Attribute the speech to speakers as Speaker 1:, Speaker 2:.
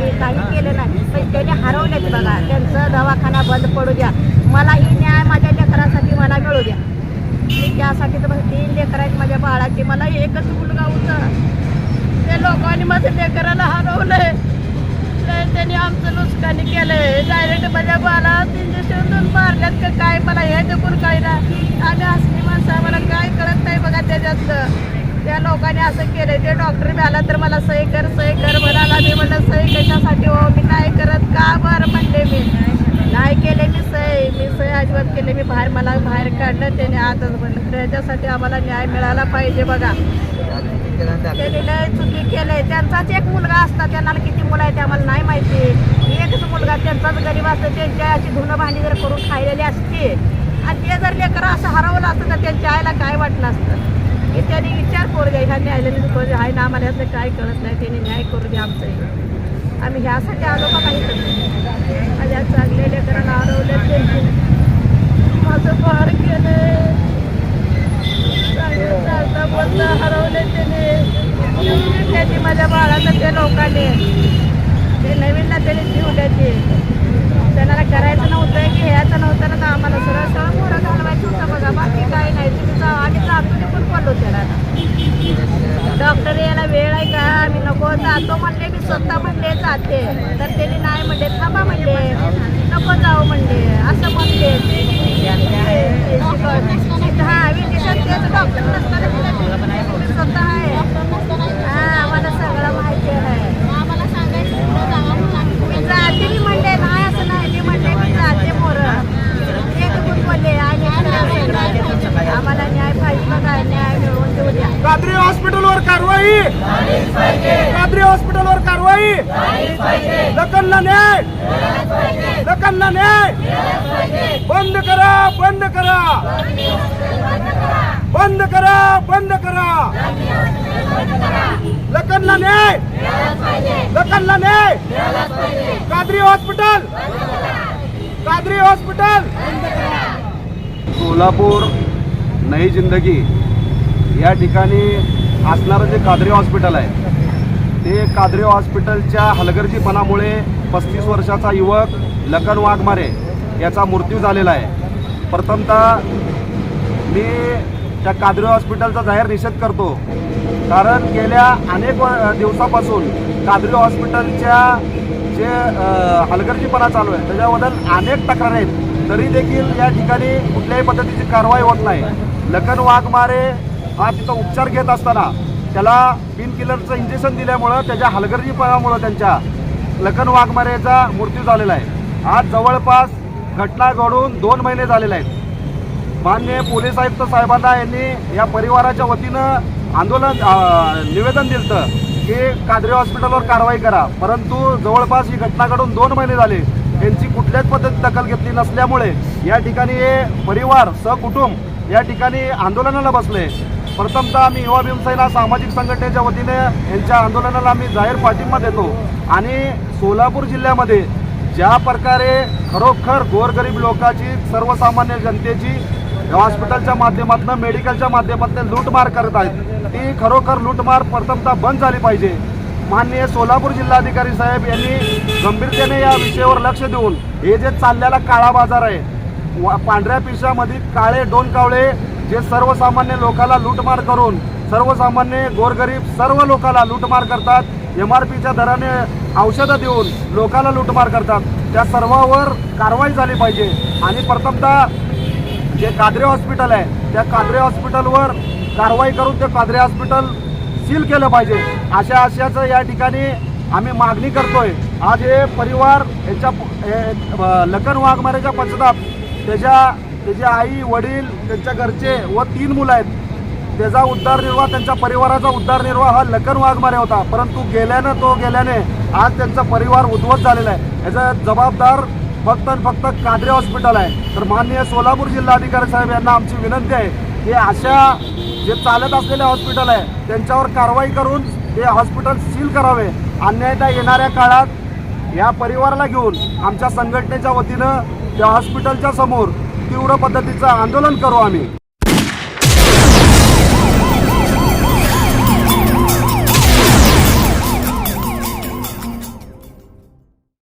Speaker 1: नाही काही केलं नाही. पण त्याने हरवलेत बघा. त्यांचं दवाखाना बंद पडू द्या. मला ही न्याय माझ्या लेकरासाठी मला मिळू द्या. मी त्यासाठी तर माझे तीन लेकर आहेत माझ्या बाळाची. मला एकच मुलगा होता. ते लोकांनी माझ्या लेकराला हरवलंय. त्यांनी आमचं नुकसानी केलंय. डायरेक्ट माझ्या बाळाला इंजेक्शन मारल्यात का काय? मला हे देखून काय ना आम्ही असली माणसं आम्हाला काय कळत नाही बघा. त्या लोकांनी असं केलं ते डॉक्टर बी आला तर मला सही कर सही कर म्हणाला. मी म्हणलं सही कशासाठी हो? मी नाही करत का बरं? म्हणले मी. नाही केले मी सही. मी सही अजिबात केले मी बाहेर मला बाहेर काढलं त्याने आजच म्हणलं त्याच्यासाठी आम्हाला न्याय मिळाला पाहिजे बघा. त्यांनी लय चुकी केलंय. त्यांचाच एक मुलगा असता त्यांना किती मुलं आहेत ते आम्हाला नाही माहिती. एकच मुलगा त्यांचाच गरीब असतं त्यांच्या अशी धुणं भांडी जर करून खायलेली असते आणि ते जर लेकरं असं हरवलं असतं तर त्यांच्या आईला काय वाटलं असतं? की त्यांनी विचार करू द्या. ह्या न्यायालयाने करू आहे ना आम्हाला यातलं काय कळत नाही त्यांनी न्याय करू द्या आमचं. आम्ही ह्यासाठी आलो का काही करतो माझ्या चांगले लेकरांना हरवले त्यांची माझं फार केलं चालता बोलता हरवले त्याने. त्याची माझ्या बाळाला ते लोकांनी ते नवीन ना त्याने जीव द्यायचे त्यांना करायचं नव्हतं की ह्याचं नव्हतं ना आम्हाला सरळ सरळ मोरं घालवायचं होतं बघा. बाकी काही नाही. तुम्ही जा आम्ही जातो पण पडलो त्याला. डॉक्टर यायला वेळ आहे का? मी नको जातो म्हणले. मी स्वतः म्हणले जाते. तर त्यांनी नाही म्हणले थांबा म्हणले. नको जाऊ म्हणले. असं म्हणले हा विदेशात तेच डॉक्टर नसताना मी स्वतः आहे हा आम्हाला सगळं माहिती आहे मी जाते मी म्हणले नाही असं नाही मी म्हणले मी जाते पोरं ते कुठून बोलले आणि सगळं आम्हाला न्याय पाहिजे बघा न्याय मिळवून देऊ द्या
Speaker 2: कादरी हॉस्पिटलवर कारवाई. कादरी हॉस्पिटलवर कारवाई. लखनला न्याय. लखनला न्याय. बंद करा बंद करा. बंद करा बंद करा. लखनला न्याय. लखनला न्याय. कादरी हॉस्पिटल. कादरी हॉस्पिटल. सोलापूर नई जिंदगी. या ठिकाणी असणारं जे कादरी हॉस्पिटल आहे ते कादरी हॉस्पिटलच्या हलगर्जीपणामुळे पस्तीस वर्षाचा युवक लखन वाघमारे याचा मृत्यू झालेला आहे. प्रथमतः मी त्या कादरी हॉस्पिटलचा जाहीर निषेध करतो कारण गेल्या अनेक दिवसापासून कादरी हॉस्पिटलच्या जे हलगर्जीपणा चालू आहे त्याच्याबद्दल अनेक तक्रारी आहेत. तरी देखील या ठिकाणी कुठल्याही पद्धतीची कारवाई होत नाही. लखन वाघमारे हा तिथं उपचार घेत असताना त्याला पिन किलरचं इंजेक्शन दिल्यामुळं त्याच्या हलगर्जीपणामुळं त्यांच्या लखन वाघमारेचा मृत्यू झालेला आहे. आज जवळपास घटना घडून दोन महिने झालेले आहेत. माननीय पोलीस आयुक्त साहेबांना यांनी या परिवाराच्या वतीनं आंदोलन निवेदन दिलं की कादरे हॉस्पिटलवर कारवाई करा. परंतु जवळपास ही घटना घडून दोन महिने झाले. यांची कुठल्याच पद्धती दखल घेतली नसल्यामुळे या ठिकाणी हे परिवार सहकुटुंब या ठिकाणी आंदोलनाला बसले. प्रथमतः आम्ही युवा भीमसेना सामाजिक संघटनेच्या वतीने यांच्या आंदोलनाला आम्ही जाहीर पाठिंबा देतो. आणि सोलापूर जिल्ह्यामध्ये ज्या प्रकारे खरोखर गोरगरीब लोकांची सर्वसामान्य जनतेची हॉस्पिटलच्या माध्यमातून मेडिकलच्या माध्यमातून लूटमार करत आहेत ती खरोखर लूटमार प्रथमतः बंद झाली पाहिजे. माननीय सोलापूर जिल्हाधिकारी साहेब यांनी गंभीरतेने या विषयावर लक्ष देऊन हे जे चाललेला काळा बाजार आहे वा- पांढऱ्या पिशामध्ये काळे डोन कावळे जे सर्वसामान्य लोकाला लूटमार करून सर्वसामान्य गोरगरीब सर्व लोकाला लूटमार करतात एम आर पीच्या दराने औषधं देऊन लोकाला लूटमार करतात त्या सर्वावर कारवाई झाली पाहिजे. आणि प्रथमतः जे कादरे हॉस्पिटल आहे त्या कादरे हॉस्पिटलवर कारवाई करून ते कादरे हॉस्पिटल सील केलं पाहिजे. अशा आशयाचं या ठिकाणी आम्ही मागणी करतोय. आज हे परिवार याच्या लखन वाघमारेच्या पश्चाताप त्याच्या त्याची आई वडील त्यांच्या घरचे व तीन मुलं आहेत. त्याचा उद्धारनिर्वाह त्यांच्या परिवाराचा उद्धारनिर्वाह हा लखन वाघमारे होता. परंतु गेल्यानं तो गेल्याने आज त्यांचा परिवार उद्ध्वस्त झालेला आहे. याचा जबाबदार फक्त आणि फक्त कादरे हॉस्पिटल आहे. तर माननीय सोलापूर जिल्हाधिकारी साहेब यांना आमची विनंती आहे की अशा जे चालत असलेले हॉस्पिटल आहे त्यांच्यावर कारवाई करून ते हॉस्पिटल सील करावे. अन्यथा येणाऱ्या काळात या परिवाराला घेऊन आमच्या संघटनेच्या वतीनं त्या हॉस्पिटलच्या समोर तीव्र पद्धतीचं आंदोलन करू आम्ही.